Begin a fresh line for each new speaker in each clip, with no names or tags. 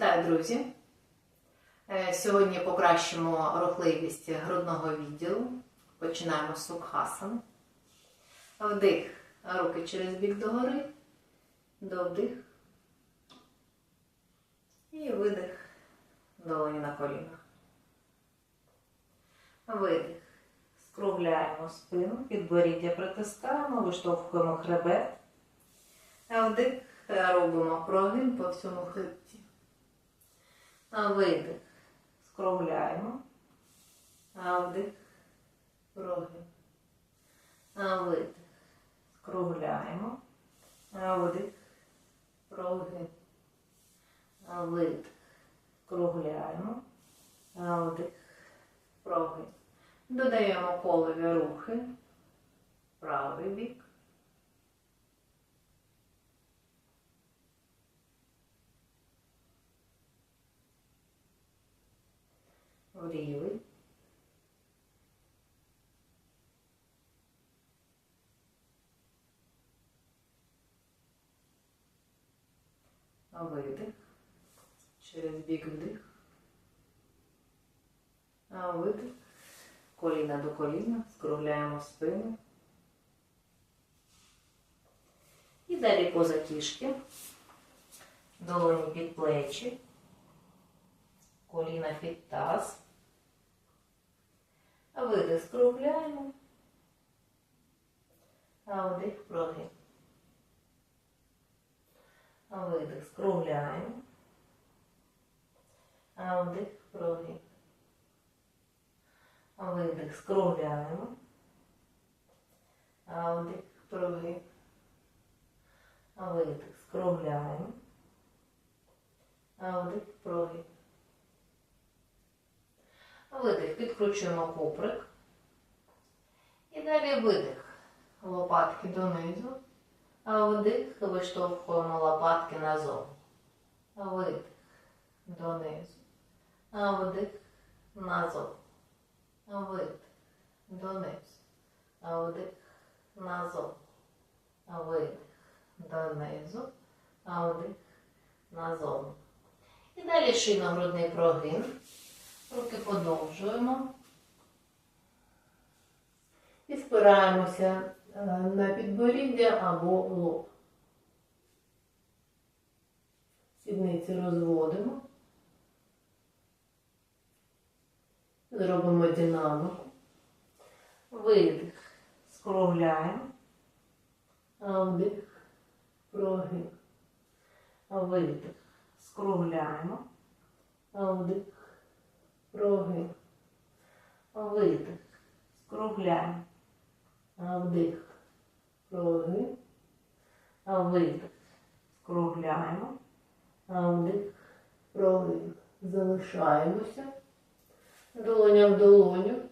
Вітаю, друзі! Е, Сьогодні покращимо рухливість грудного відділу. Починаємо з сукхасани. Вдих, руки через бік догори, до вдих. І видих, долоні на колінах. Видих. Скругляємо спину, підборіддя притискаємо, виштовхуємо хребет. Вдих робимо прогин по всьому хребті. Видих. Скругляємо. Вдих. Прогин. А видих. Скругляємо. Вдих. Прогин. А видих. Скругляємо. Вдих. Прогин. Додаємо колові рухи. Правий бік. В. Видих. Через бік вдих. А видих. Коліна до коліна. Скругляємо спину. І далі поза кішки. Долоні під плечі. Коліна під таз. Видих скругляємо. А вдих прогин. А видих скругляємо. А вдих прогин. А видих скругляємо. А вдих прогин. А видих скругляємо. А вдих прогин. Видих, підкручуємо куприк. І далі видих. Лопатки донизу. А вдих виштовхуємо лопатки назовні. Видих донизу. А вдих назовні. Видих донизу. А вдих назовні. Видих донизу. А вдих назовні. І далі шийно-грудний прогин. Руки подовжуємо. І спираємося е, на підборіддя або лоб. Сідниці розводимо. Зробимо динамику. Видих. Скругляємо. Вдих. Прогин. А видих. Скругляємо. Вдих прогин. Видих. Скругляємо. Вдих. Прогин. Видих. Скругляємо. Вдих. Прогин. Залишаємося. Долоня в долоню.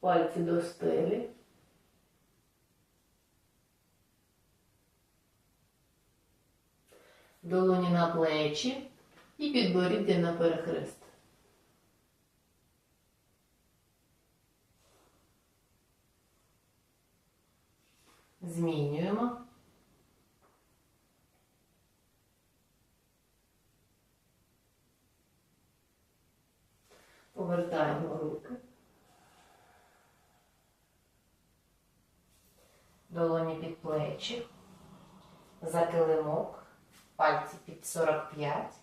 Пальці до стелі. Долоні на плечі і підборіддя на перехрест. Змінюємо. Повертаємо руки. Долоні під плечі. За килимок. Пальці під 45.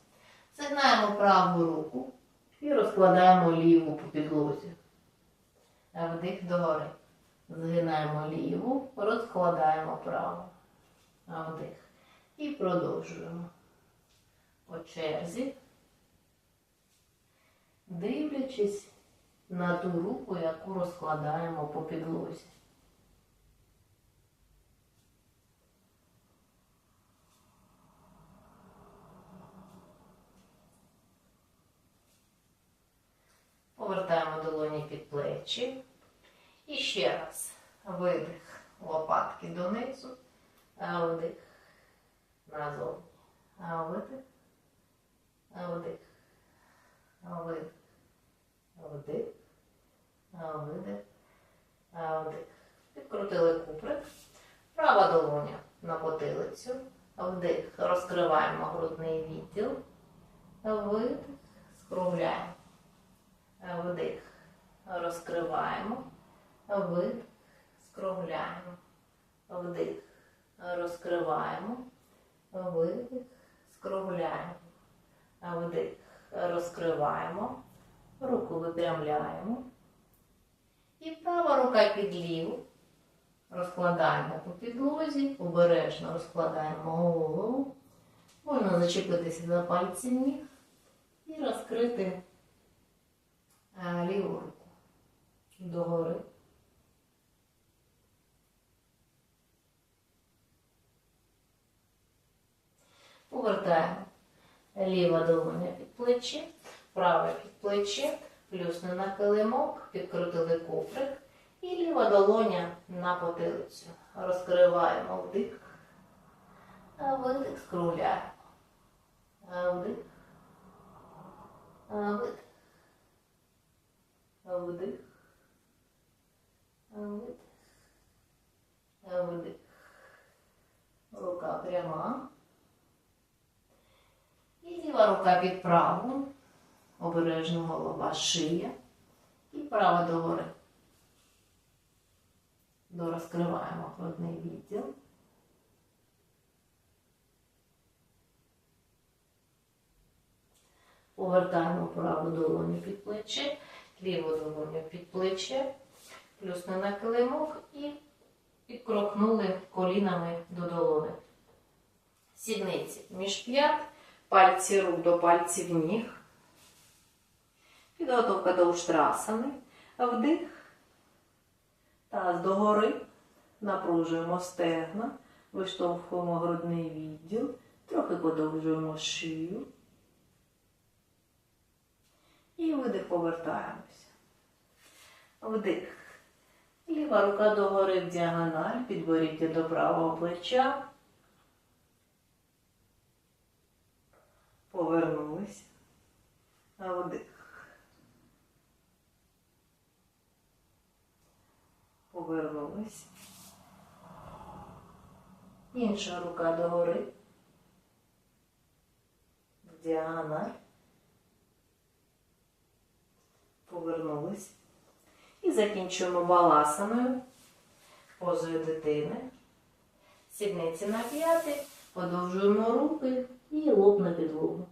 Згинаємо праву руку і розкладаємо ліву по підлозі. Вдих догори. Згинаємо ліву, розкладаємо праву. на Вдих. І продовжуємо. По черзі, дивлячись на ту руку, яку розкладаємо по підлозі. Повертаємо долоні під плечі. Ще раз. Видих. Лопатки донизу. Вдих. Назовні. Видих. Вдих. Видих. Вдих. Видих. Вдих. Підкрутили куприк. Права долоня на потилицю. Вдих. Розкриваємо грудний відділ. Видих, скругляємо. Вдих, розкриваємо. Видих, скругляємо. Вдих, розкриваємо. Видих, скругляємо. Вдих, розкриваємо. Руку випрямляємо. І права рука під ліву. Розкладаємо по підлозі, обережно розкладаємо голову. Можна зачепитися за пальці ніг і розкрити е, ліву руку догори. Повертаємо ліва долоня під плече, праве під плече, плюсне на килимок, підкрутили куприк і ліва долоня на потилицю. Розкриваємо вдих, видих скругляємо. Вдих. Видих. Вдих. Видих. Вдих. Рука пряма. Ліва рука під праву. Обережно голова шия. І права догори. Дорозкриваємо грудний відділ. Повертаємо праву долоню під плече, ліву долоню під плече, плюс на килимок і підкрокнули колінами до долони. Сідниці між п'ят, пальці рук до пальців ніг. Підготовка до уштрасани. Вдих. Таз догори. Напружуємо стегна, виштовхуємо грудний відділ, трохи подовжуємо шию. І видих повертаємося. Вдих. Ліва рука догори в діагональ, підборіддя до правого плеча. Повернулися. Вдих. Повернулись. Інша рука догори. В діагональ. Повернулись. І закінчуємо баласаною, позою дитини. Сідниці на п'яти, подовжуємо руки і лоб на підлогу.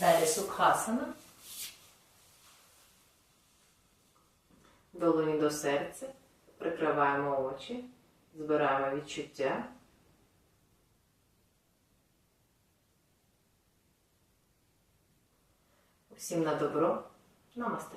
Далі сукхасана. Долоні до серця. Прикриваємо очі, збираємо відчуття. Всім на добро. Намасте.